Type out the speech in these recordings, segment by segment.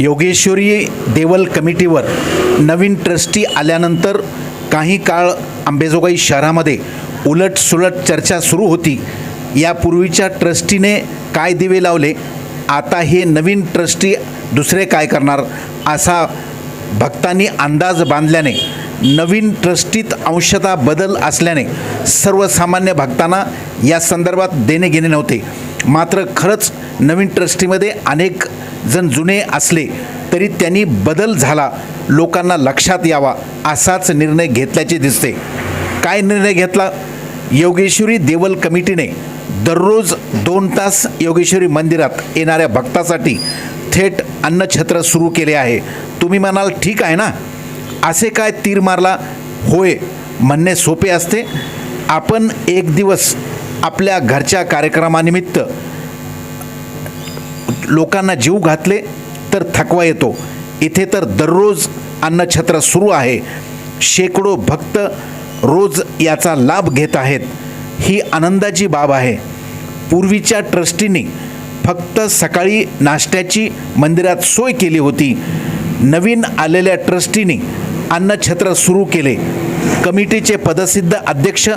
योगेश्वरी देवल कमिटीवर नवीन ट्रस्टी आल्यानंतर काही काळ अंबेजोगाई शहरामध्ये उलटसुलट चर्चा सुरू होती. यापूर्वीच्या ट्रस्टीने काय दिवे लावले? आता हे नवीन ट्रस्टी दुसरे काय करणार? असा भक्तांनी अंदाज बांधल्याने नवीन ट्रस्टीत अंशता बदल असल्याने सर्वसामान्य भक्तांना या संदर्भात देणे घेणे नव्हते. मात्र खरंच नवीन ट्रस्टीमध्ये अनेक जण जुने असले तरी त्यांनी बदल झाला. लोकांना लक्षात यावा असाच निर्णय घेतल्याचे दिसते. काय निर्णय घेतला? योगेश्वरी देवल कमिटीने दररोज दोन तास योगेश्वरी मंदिरात येणाऱ्या भक्तासाठी थेट अन्नछत्र सुरू केले आहे. तुम्ही म्हणाल ठीक आहे ना? असे काय तीर मारला? होय म्हणणे सोपे असते. आपण एक दिवस आपल्या घरच्या कार्यक्रमानिमित्त लोकांना जीव घातले तर थकवा येतो. इथे तर दररोज अन्नछत्र सुरू आहे. शेकडो भक्त रोज याचा लाभ घेत आहेत. ही आनंदाची बाब आहे. पूर्वीच्या ट्रस्टींनी फक्त सकाळी नाश्त्याची मंदिरात सोय केली होती. नवीन आलेल्या ट्रस्टींनी अन्नछत्र सुरू केले. कमिटीचे पदसिद्ध अध्यक्ष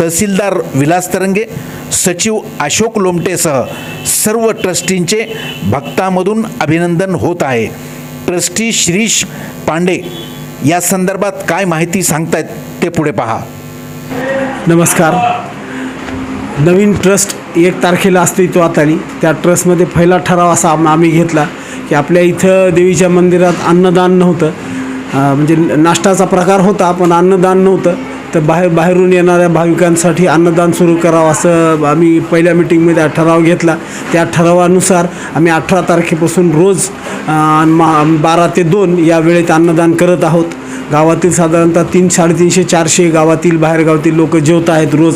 तहसीलदार विलास तरंगे सचिव अशोक लोमटेसह सर्व ट्रस्टींचे भक्तामधून अभिनंदन होत आहे. ट्रस्टी शिरीष पांडे या संदर्भात काय माहिती सांगतायत ते पुढे पहा. नमस्कार. नवीन ट्रस्ट एक तारखेला अस्तित्वात आली त्या ट्रस्टमध्ये पहिला ठराव असा आम्ही घेतला की आपल्या इथं देवीच्या मंदिरात अन्नदान नव्हतं. म्हणजे नाश्ताचा प्रकार होता पण अन्नदान नव्हतं. तर बाहेर बाहेरून येणाऱ्या भाविकांसाठी अन्नदान सुरू करावं असं आम्ही पहिल्या मिटिंगमध्ये ठराव घेतला. त्या ठरावानुसार आम्ही अठरा तारखेपासून रोज मा- बारा ते दोन या वेळेत अन्नदान करत आहोत. गावातील साधारणतः तीन साडेतीनशे चारशे गावातील बाहेरगावातील लोक जेवत आहेत रोज.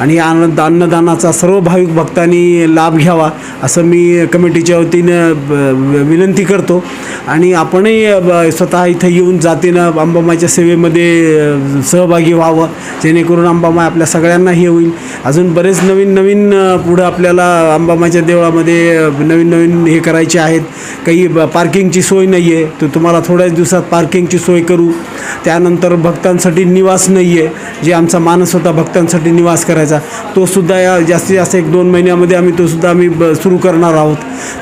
आणि या अन्न अन्नदानाचा सर्व भाविक भक्तांनी लाभ घ्यावा असं मी कमिटीच्या वतीनं ब- विनंती करतो. आणि आपणही ब- स्वतः इथं येऊन जातीनं अंबामाईच्या सेवेमध्ये सहभागी व्हावं जेणेकरून अंबामाई आपल्या सगळ्यांना हे होईल. अजून बरेच नवीन नवीन पुढं आपल्याला अंबामाईच्या देवळामध्ये नवीन नवीन हे करायचे आहेत. काही पार्किंगची सोय नाही आहे तर तुम्हाला थोड्याच दिवसात पार्किंगची सोय करू. त्यानंतर भक्तांसाठी निवास नाही आहे जे आमचा मानस होता भक्तांसाठी निवास करायचा. तोसुद्धा या जास्तीत जास्त एक दोन महिन्यामध्ये आम्ही तोसुद्धा आम्ही ब- सुरू करणार आहोत.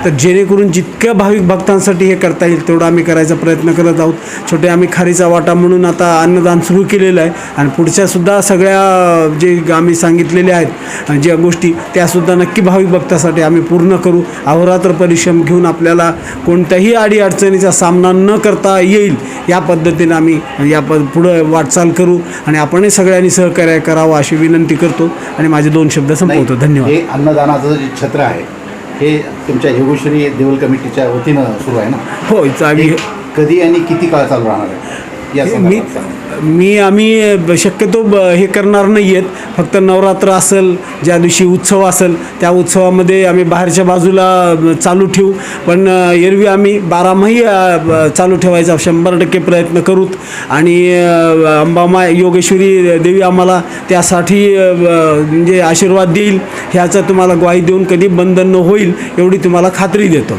तर जेणेकरून जितक्या भाविक भक्तांसाठी हे करता येईल तेवढा आम्ही करायचा प्रयत्न करत आहोत. छोटे आम्ही खारीचा वाटा म्हणून आता अन्नदान सुरू केलेलं आहे. आणि पुढच्यासुद्धा सगळ्या जे आम्ही सांगितलेल्या आहेत ज्या गोष्टी त्यासुद्धा नक्की भाविक भक्तासाठी आम्ही पूर्ण करू. अहोरात्र परिश्रम घेऊन आपल्याला कोणत्याही अडीअडचणीचा सामना न करता येईल. या पद्धतीने आम्ही या प पुढं वाटचाल करू आणि आपणही सगळ्यांनी सहकार्य करावं अशी विनंती करतो आणि माझे दोन शब्द संपवतो. धन्यवाद. हे अन्नदानाचं जे छत्र आहे हे तुमच्या योगेश्वरी देवल कमिटीच्या वतीनं सुरू आहे ना? हो चावी कधी आणि किती काळ चालू राहणार आहे? या मी. मी आम्ही ब- शक्यतो ब हे करणार नाही आहेत फक्त नवरात्र असेल ज्या दिवशी उत्सव असेल त्या उत्सवामध्ये आम्ही बाहेरच्या बाजूला चालू ठेवू. पण एरवी आम्ही बारामाही चालू ठेवायचा शंभर टक्के प्रयत्न करूत. आणि अंबामा योगेश्वरी देवी आम्हाला त्यासाठी म्हणजे आशीर्वाद देईल. ह्याचं तुम्हाला ग्वाही देऊन कधी बंधन न होईल एवढी तुम्हाला खात्री देतो.